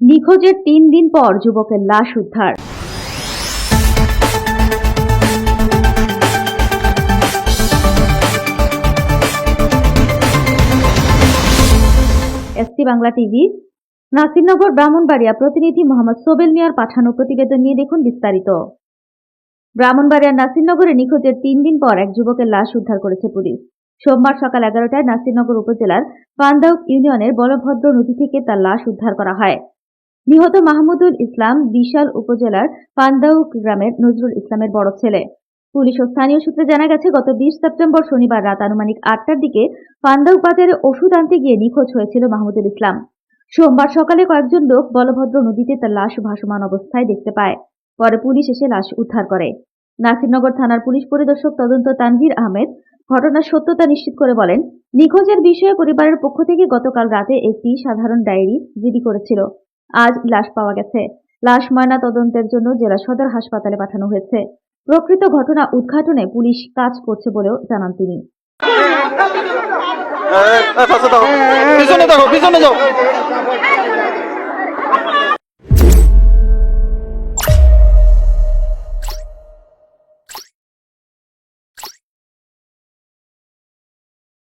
নিখোঁজের তিন দিন পর যুবকের লাশ উদ্ধার। ST Bangla TV, Nasirnagar, Brahmanbaria. প্রতিনিধি মোহাম্মদ সোবেল মিয়ার পাঠানো প্রতিবেদন নিয়ে দেখুন বিস্তারিত। ব্রাহ্মণবাড়িয়ার নাসিরনগরে নিখোঁজের তিন দিন পর এক যুবকের লাশ উদ্ধার করেছে পুলিশ। সোমবার সকাল এগারোটায় নাসিরনগর উপজেলার পান্দাউক ইউনিয়নের বলভদ্র নদী থেকে তার লাশ উদ্ধার করা হয়। নিহত মাহমুদুল ইসলাম বিশাল উপজেলার পান্দাউক গ্রামের নজরুল ইসলামের বড় ছেলে। পুলিশ ও স্থানীয় সূত্রে জানা গেছে, গত বিশ সেপ্টেম্বর শনিবার রাত আনুমানিক আটটার দিকে পান্দাউক বাজারে ওষুধ আনতে গিয়ে নিখোঁজ হয়েছিল মাহমুদুল ইসলাম। সোমবার সকালে কয়েকজন লোক বলভদ্র নদীতে তার লাশ ভাসমান অবস্থায় দেখতে পায়। পরে পুলিশ এসে লাশ উদ্ধার করে। নাসিরনগর থানার পুলিশ পরিদর্শক তদন্ত তানভীর আহমেদ ঘটনার সত্যতা নিশ্চিত করে বলেন, নিখোঁজের বিষয়ে পরিবারের পক্ষ থেকে গতকাল রাতে একটি সাধারণ ডায়েরি জিডি করেছিল। আজ লাশ পাওয়া গেছে। লাশ ময়না তদন্তের জন্য জেলা সদর হাসপাতালে পাঠানো হয়েছে। প্রকৃত ঘটনা উদ্ঘাটনে পুলিশ কাজ করছে বলেও জানান তিনি।